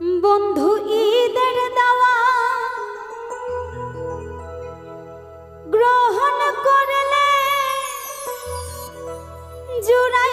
বন্ধু ঈদের দাওয়া। গ্রহণ করলে জোড়া